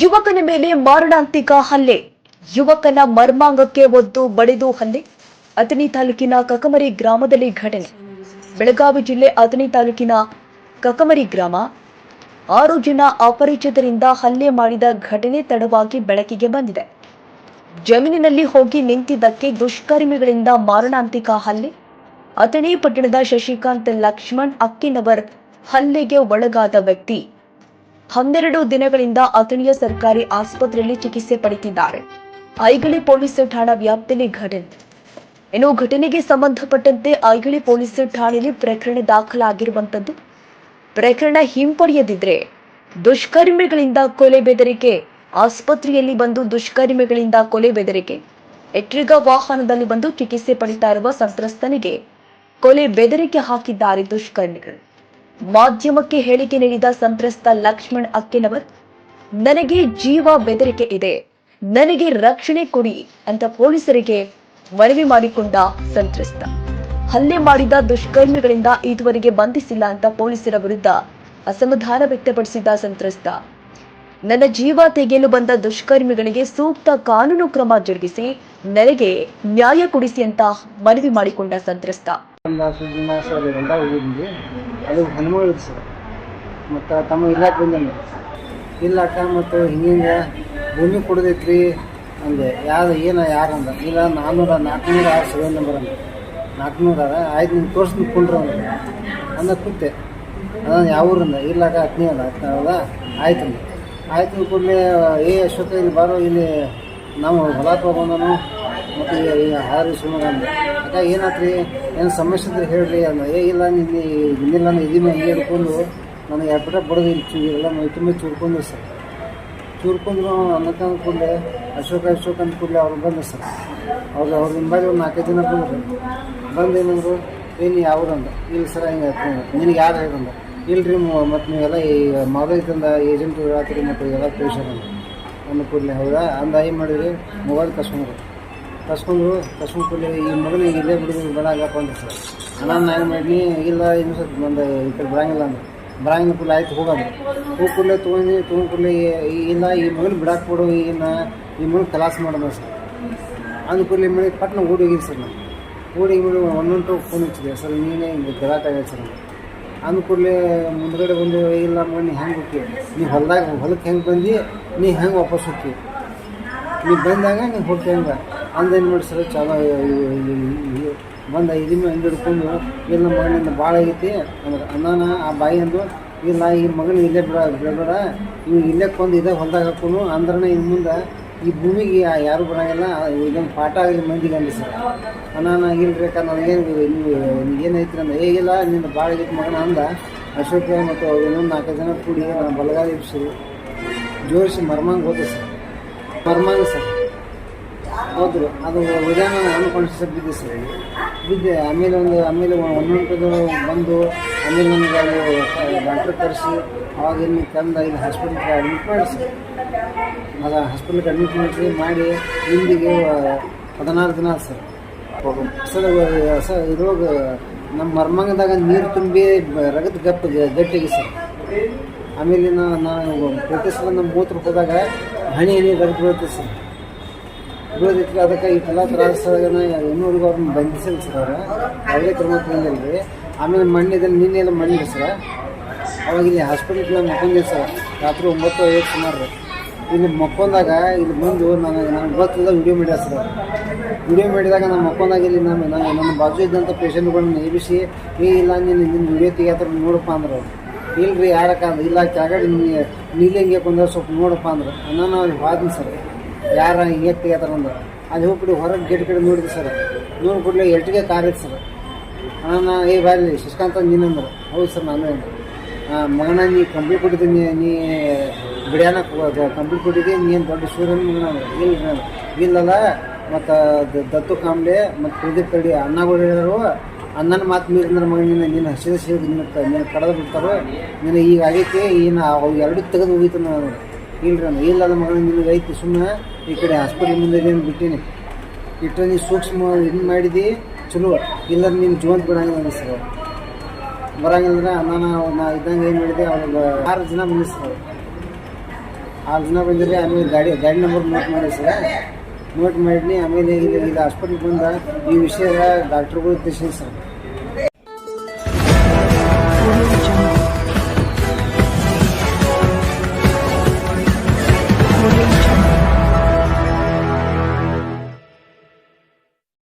ಯುವಕನ ಮೇಲೆ ಮಾರಣಾಂತಿಕ ಹಲ್ಲೆ. ಯುವಕನ ಮರ್ಮಾಂಗಕ್ಕೆ ಒದ್ದು ಬಡಿದು ಹಲ್ಲೆ. ಅಥಣಿ ತಾಲೂಕಿನ ಕಕಮರಿ ಗ್ರಾಮದಲ್ಲಿ ಘಟನೆ. ಬೆಳಗಾವಿ ಜಿಲ್ಲೆ ಅಥಣಿ ತಾಲೂಕಿನ ಕಕಮರಿ ಗ್ರಾಮ. ಆರು ಜನ ಅಪರಿಚಿತರಿಂದ ಹಲ್ಲೆ ಮಾಡಿದ ಘಟನೆ ತಡವಾಗಿ ಬೆಳಕಿಗೆ ಬಂದಿದೆ. ಜಮೀನಿನಲ್ಲಿ ಹೋಗಿ ನಿಂತಿದ್ದಕ್ಕೆ ದುಷ್ಕರ್ಮಿಗಳಿಂದ ಮಾರಣಾಂತಿಕ ಹಲ್ಲೆ. ಅಥಣಿ ಪಟ್ಟಣದ ಶಶಿಕಾಂತ್ ಲಕ್ಷ್ಮಣ್ ಅಕ್ಕಿನವರ್ ಹಲ್ಲೆಗೆ ಒಳಗಾದ ವ್ಯಕ್ತಿ. ಹನ್ನೆರಡು ದಿನಗಳಿಂದ ಅಥಣಿಯ ಸರ್ಕಾರಿ ಆಸ್ಪತ್ರೆಯಲ್ಲಿ ಚಿಕಿತ್ಸೆ ಪಡೆದಿದ್ದಾರೆ ಐಗಳಿ ಪೊಲೀಸ್ ಠಾಣಾ ವ್ಯಾಪ್ತಿಯಲ್ಲಿ ಘಟನೆ. ಇನ್ನು ಘಟನೆಗೆ ಸಂಬಂಧಪಟ್ಟಂತೆ ಐಗಳಿ ಪೊಲೀಸ್ ಠಾಣೆಯಲ್ಲಿ ಪ್ರಕರಣ ದಾಖಲಾಗಿರುವಂತದ್ದು ಪ್ರಕರಣ ಹಿಂಪಡೆಯದಿದ್ರೆ ದುಷ್ಕರ್ಮಿಗಳಿಂದ ಕೊಲೆ ಬೆದರಿಕೆ. ಆಸ್ಪತ್ರೆಯಲ್ಲಿ ಬಂದು ದುಷ್ಕರ್ಮಿಗಳಿಂದ ಕೊಲೆ ಬೆದರಿಕೆ. ಎಟ್ರಿಗ ವಾಹನದಲ್ಲಿ ಬಂದು ಚಿಕಿತ್ಸೆ ಪಡಿತಾ ಇರುವ ಸಂತ್ರಸ್ತನಿಗೆ ಕೊಲೆ ಬೆದರಿಕೆ ಹಾಕಿದ್ದಾರೆ ದುಷ್ಕರ್ಮಿಗಳು. ಮಾಧ್ಯಮಕ್ಕೆ ಹೇಳಿಕೆ ನೀಡಿದ ಸಂತ್ರಸ್ತ ಲಕ್ಷ್ಮಣ್ ಅಕ್ಕಿನವರ್, ನನಗೆ ಜೀವ ಬೆದರಿಕೆ ಇದೆ. ನನಗೆ ರಕ್ಷಣೆ ಕೊಡಿ ಅಂತ ಪೊಲೀಸರಿಗೆ ಮನವಿ ಮಾಡಿಕೊಂಡ ಸಂತ್ರಸ್ತ. ಹಲ್ಲೆ ಮಾಡಿದ ದುಷ್ಕರ್ಮಿಗಳಿಂದ ಇದುವರೆಗೆ ಬಂಧಿಸಿಲ್ಲ ಅಂತ ಪೊಲೀಸರ ವಿರುದ್ಧ ಅಸಮಾಧಾನ ವ್ಯಕ್ತಪಡಿಸಿದ ಸಂತ್ರಸ್ತ. ನನ್ನ ಜೀವ ತೆಗೆಯಲು ಬಂದ ದುಷ್ಕರ್ಮಿಗಳಿಗೆ ಸೂಕ್ತ ಕಾನೂನು ಕ್ರಮ ಜರುಗಿಸಿ, ನನಗೆ ನ್ಯಾಯ ಕೊಡಿಸಿ ಅಂತ ಮನವಿ ಮಾಡಿಕೊಂಡ ಸಂತ್ರಸ್ತ. ಸುದಿನ ಸರ್ ಗಂಟ ಹೋಗಿದ್ವಿ ಅದು ಹನುಮಗಳು ಸರ್ ಮತ್ತು ತಮ್ಮ ಇಲಾಖೆ ಬಂದನು ಇಲ್ಲ ಅಕ್ಕ ಮತ್ತು ಹಿಂಗಿಂಗೆ ಭೂಮಿ ಕೊಡದೈತ್ರಿ ಅಂದೆ ಯಾರು ಏನು ಯಾರು ಅಂದ ಇಲ್ಲ ನಾನ್ನೂರ ನಾಲ್ಕುನೂರ ಆರು ಸೆವೆನ್ ನಂಬರ್ ಅಂದ ನಾಲ್ಕುನೂರ ಆಯ್ತು ನಿಮ್ಗೆ ತೋರಿಸಿ ನಿಂತ್ಕೊಂಡ್ರು ಅಂದ ಅಂದ ಕೂತೆ ಅದ ಯಾವ ಊರಿಂದ ಇಲ್ಲ ಅಕ್ಕ ಹತ್ತನೇ ಅಲ್ಲ ಹತ್ತನೇ ಅಲ್ಲ ಆಯ್ತು ಆಯ್ತು ಕೂಡಲೇ ಏ ಅಶ್ವಥ ಇಲ್ಲಿ ಬಾರೋ ಇಲ್ಲಿ ನಾವು ಹೊಲ ತೊಗೊಂಡನು ಮತ್ತು ಹಾರಿ ಸುಮಾರು ಅಂದೆ ಅಕ್ಕ ಏನಾತ್ರಿ? ಏನು ಸಮಸ್ಯೆ ಇದ್ರೆ ಹೇಳ್ರಿ ಅಂದ ಏ, ಇಲ್ಲ ನಿನ್ನೆ ಇನ್ನಿಲ್ಲ ನಾನು ಇದೀನಿ ಹಂಗೆ ಹಿಡ್ಕೊಂಡು ನನಗೆ ಎರಡು ಬಡದು ಇಲ್ಲಿ ಚೂ, ಎಲ್ಲ ಮೈ ತುಂಬ ಚೂರ್ಕೊಂಡ್ರು ಸರ್. ಚೂರ್ಕೊಂಡ್ರು ಅನ್ನಕ್ಕ ಅಂದ್ಕೊಂಡೆ, ಅಶೋಕ ಅಶೋಕ ಅಂದ್ಕೊಂಡೆ ಅವ್ರು ಬಂದ್ರು ಸರ್. ಅವ್ರು, ಅವ್ರ ಹಿಂಬಾಗಿ ಒಂದು ನಾಲ್ಕೈದು ಜನ ಬಂದರು. ಬಂದು ಏನಂದ್ರು ಏನು ಯಾವ್ದು ಅಂದ? ಇಲ್ಲಿ ಸರ್, ಹಿಂಗೆ ನಿನಗೆ ಯಾರು ಹೇಳಂದ ಇಲ್ರಿ ಮತ್ತು ನೀವೆಲ್ಲ ಈ ಮಾದರಿದಿಂದ ಏಜೆಂಟ್ ಹೇಳತ್ತೀರಿ ಮತ್ತು ಎಲ್ಲ ಪೇಷನ್ ಅಂದ. ಹೌದಾ? ಅಂದ, ಏನು ಮಾಡಿದ್ರಿ? ಮೊಬೈಲ್ ಕಸ್ಕೊಂಡ್ರು ಕಸ್ಕೊಂಡ್ರು ಕಸ್ಕೊಂಡು ಕೂಡಲೇ ಈ ಮಗನಿಗೆ ಇಲ್ಲೇ ಬಿಡೋದು ಬೇಡ ಆಗಪ್ಪ ಅಂದ್ರೆ ಸರ್. ನಾನು ಏನು ಮಾಡಿ ಇಲ್ಲ ಏನು ಸ್ವಲ್ಪ ಒಂದು ಈ ಕಡೆ ಬರಂಗಿಲ್ಲ ಅಂದ್ರೆ. ಬರಂಗಿಲ್ಲ ಕೂಡಲೇ ಆಯ್ತು ಹೋಗೋದು ಹೋಗಿ ಕೂಡಲೇ ತೊಗೊಂಡು ತೊಗೊಂಡು ಇಲ್ಲ, ಈ ಮಗನ ಬಿಡಾಕ್ಬಿಡು ಈಗಿನ ಈ ಮಗನ ಕಲಾಸ ಮಾಡೋಣ ಸರ್ ಅಂದ ಕೂಡಲೇ ಮನೆ ಪಟ್ನ ಓಡಿ ಸರ್ ನಾನು. ಓಡಿ ಮೇಲೆ ಒಂದೊಂದು ಫೋನ್ ಹಚ್ಚಿದೆ, ಸರ್, ನೀನೇ ಹಿಂಗೆ ಗಲಾಟೆ ಆಗಿದೆ ಸರ್. ಅಂದ ಕೂಡಲೇ ಮುಂದ್ಗಡೆ ಬಂದು ಇಲ್ಲ ನೀ ಹೆಂಗೆ ಹೋಗಿ ನೀ ಹೊಲ್ದಾಗ ಹೊಲಕ್ಕೆ ಹೆಂಗೆ ಬಂದು? ನೀ ಹೆಂಗೆ ವಾಪಸ್ ಹೋಗ್ತೀವಿ ನೀ ಬಂದಾಗ ನೀ ಹೋಗ್ತೀಯ ಹೆಂಗೆ. ಅಂದೇನು ಮಾಡಿಸ್ರೆ ಸರ್ ಚಾಲ ಬಂದ ಇದನ್ನ ಹಿಂಗೆ ಹಿಡ್ಕೊಂಡು ಇಲ್ಲ ಮಗನಿಂದ ಭಾಳ ಆಗೈತಿ ಅಂದ್ರೆ ಅನ್ನಾನ ಆ ಬಾಯಿ ಅಂದು ಇಲ್ಲ, ಈ ಮಗನ ಇಲ್ಲೇ ಬಿಡ, ಬಿಡಬೇಡ. ಇವು ಇಲ್ಲೇ ಕೊಂದು ಇದೇ ಹೊಲ್ದಾಗ ಹಾಕೊಂಡು ಅಂದ್ರೆ ಇನ್ನು ಮುಂದೆ ಈ ಭೂಮಿಗೆ ಯಾರೂ ಬರಂಗಿಲ್ಲ. ಇದೊಂದು ಪಾಠ ಆಗಲಿ ಮಂದಿಗೆ ಅಂದ್ರೆ ಸರ್. ಅನ್ನಾನ ಇಲ್ರಿ ಅಕ್ಕ ನನಗೇನು ನೀವು ಏನೈತಿ ಅಂದ್ರೆ ಹೇಗಿಲ್ಲ ನಿನ್ನ ಭಾಳ ಆಗೈತಿ ಮಗನ ಅಂದ. ಅಶೋಕ ಮತ್ತು ಇನ್ನೊಂದು ನಾಲ್ಕು ಜನ ಕೂಡಿ ನಾನು ಬಲಗಾಲ ಜೋಡಿಸಿ ಮರ್ಮಂಗೆ ಹೋದೆ ಸರ್. ಮರ್ಮಂಗ್ ಸರ್. ಹೋದ್ರು. ಅದು ವಿಧಾನ ಅನ್ಕಾನ್ಶಿಯಸ್ ಬಿದ್ದೆ ಸರ್ ಬಿದ್ದೆ ಆಮೇಲೆ ಒಂದು, ಆಮೇಲೆ ಒಂದೊಂದು ಬಂದು, ಆಮೇಲೆ ನನಗೆ ಅಲ್ಲಿ ಡಾಕ್ಟ್ರ್ ಕರೆಸಿ, ಅವಾಗ ಇಲ್ಲಿ ತಂದು, ಇಲ್ಲಿ ಹಾಸ್ಪಿಟ್ಲಿಗೆ ಅಡ್ಮಿಟ್ ಮಾಡಿಸಿ. ಸರ್ ಅದು ಹಾಸ್ಪಿಟ್ಲಿಗೆ ಅಡ್ಮಿಟ್ ಮಾಡಿಸಿ, ಮಾಡಿ ಇಲ್ಲಿಗೆ ಹದಿನಾರು ದಿನ ಸರ್. ಸರ್ ಸರ್ ನಮ್ಮ ಮರ್ಮಂಗದಾಗ ನೀರು ತುಂಬಿ ರಗದ ಗಪ್ಪ ಗಟ್ಟಿಗೆ ಸರ್. ಆಮೇಲೆ ನಾನು ಪ್ರತಿ ಸಲ ನಮ್ಮ ಮೂತ್ರ ಹೋದಾಗ ಹಣಿ ಹಣಿ ರಗತ್ ಬೀಳುತ್ತೆ ಸರ್. ಬೀಳದಿತ್ತು ಅದಕ್ಕೆ ಈ ಎಲ್ಲ ಇನ್ನೂರಿಗೂ ಅವ್ರನ್ನ ಬಂಧಿಸಿಲ್ಲ ಸರ್ ಅವ್ರು. ಕ್ರಮ ತಗೊಂಡಿಲ್ಲ ಆಮೇಲೆ ಮಣ್ಣಿದಲ್ಲಿ ನಿನ್ನೆಲ್ಲ ಮಣ್ಣಿದೆ ಸರ್. ಅವಾಗ ಇಲ್ಲಿ ಹಾಸ್ಪಿಟ್ಲಿಗೆ ಮಕ್ಕೊಂಡಿದ್ದೆ ಸರ್, ರಾತ್ರಿ ಒಂಬತ್ತು ಐವತ್ತು ಸುಮಾರು. ಇಲ್ಲಿ ಮಕ್ಕೊಂದಾಗ ಇಲ್ಲಿ ಬಂದು ನನಗೆ ನನಗೆ ಗೊತ್ತಿಲ್ಲ ವಿಡಿಯೋ ಮಾಡಿದೆ ಸರ್. ವಿಡಿಯೋ ಮಾಡಿದಾಗ ನಾನು ಮಕ್ಕೊಂದಾಗ ಇಲ್ಲಿ ನಾನು ನನ್ನ ನನ್ನ ಬಾಜು ಇದ್ದಂಥ ಪೇಷಂಟ್ಗಳನ್ನ ಎಬ್ಬಿಸಿ ಏ, ಇಲ್ಲ, ನೀನು ನಿನ್ನ ವಿಡಿಯೋ ತೆಗಿಯತ್ರ ನೋಡಪ್ಪ ಅಂದ್ರೆ. ಇಲ್ರಿ, ಯಾರಕ್ಕ ಇಲ್ಲ, ಕೆಳಗಡೆ ನೀಲಿ ಹಿಂಗೆ ಕೊಂದ್ರೆ ಸ್ವಲ್ಪ ನೋಡಪ್ಪ ಅಂದ್ರೆ. ನಾನು ಅಲ್ಲಿ ಹೋದ್ನಿ ಸರ್. ಯಾರ ಹಿಂಗೆ ತೆಗಿತಾರ ಅಂದ್ರೆ. ಅಲ್ಲಿ ಹೋಗ್ಬಿಟ್ಟು ಹೊರಗೆ ಗೇಟ್ ಕಡೆ ನೋಡಿದ್ರು ಸರ್. ನೋಡಿ ಕೂಡಲೇ ಎಲ್ಟಿಗೆ ಕಾರ್ ಐತೆ ಸರ್. ನಾನು ಏ ಬಾರಿ ಶಶಿಕಾಂತ ನೀನಂದ್ರೆ ಹೌದು ಸರ್ ನಾನು. ಆ, ಮಗನ ನೀ ಕಂಪ್ಲೀಟ್ ಕೊಟ್ಟಿದ್ದೀನಿ ನೀ ಬಿಡ್ಯಾನ ಕಂಪ್ಲೀಟ್ ಕೊಟ್ಟಿದ್ದಿ ನೀನು ದೊಡ್ಡ ಸೂರ್ಯನ ಮಗನ ಇಲ್ಲ ಇಲ್ಲಲ್ಲ ಮತ್ತು ದತ್ತು ಕಾಂಬ್ಳೆ ಮತ್ತು ಪ್ರದೀಪ್ ಕಡಿ ಅಣ್ಣಗಳು ಹೇಳಿದ್ರು. ಅಣ್ಣನ ಮಾತು ಮೀರಿದ್ರೆ ಮಗ ನಿನ್ನ ನೀನು ಹಸಿದ ಸಿಡಿದು ನಿನ್ನ ನಿನ್ನ ಕಡ್ದು ಬಿಡ್ತಾರೋ ನಿನ್ನ ಈಗ ಆಗೈತಿ ಈಗ ಅವು ಎರಡು ತೆಗೆದು ಹೋಗಿತ್ತು ನಾನು. ಇಲ್ರಿ ಅಂದ್ರೆ ಇಲ್ಲದ ಮಗಳ ನಿನಗೆ ಐತಿ ಸುಮ್ಮನೆ ಈ ಕಡೆ ಹಾಸ್ಪಿಟ್ಲ್ ಮುಂದೆ ಏನು ಬಿಟ್ಟೀನಿ. ಇಟ್ಟು ನೀ ಸೂಕ್ಷ್ಮ ಇದು ಮಾಡಿದಿ, ಚಲೋ. ಇಲ್ಲ ನೀನು ಜೀವಂತ ಬಿಡಂಗಿಲ್ಲ ಅನಿಸ್ತದೆ ಬರಂಗಿಲ್ಲ ನಾನು ನಾ ಇದ್ದಂಗೆ ಏನು ಮಾಡಿದೆ ಅವ್ರಿಗೆ ಆರು ಜನ ಬಂದಿಸ್ತಾರೆ ಆರು ಜನ ಬಂದಿರಿ ಆಮೇಲೆ ಗಾಡಿ ಗಾಡಿ ನಂಬರ್ ನೋಟ್ ಮಾಡಿ ಸರ್ ನೋಟ್ ಮಾಡಿ ಆಮೇಲೆ ಇಲ್ಲಿ ಇಲ್ಲಿ ಹಾಸ್ಪಿಟ್ಲಿಗೆ ಬಂದ ಈ ವಿಷಯ ಡಾಕ್ಟ್ರುಗಳು ಉದ್ದೇಶ ಸರ್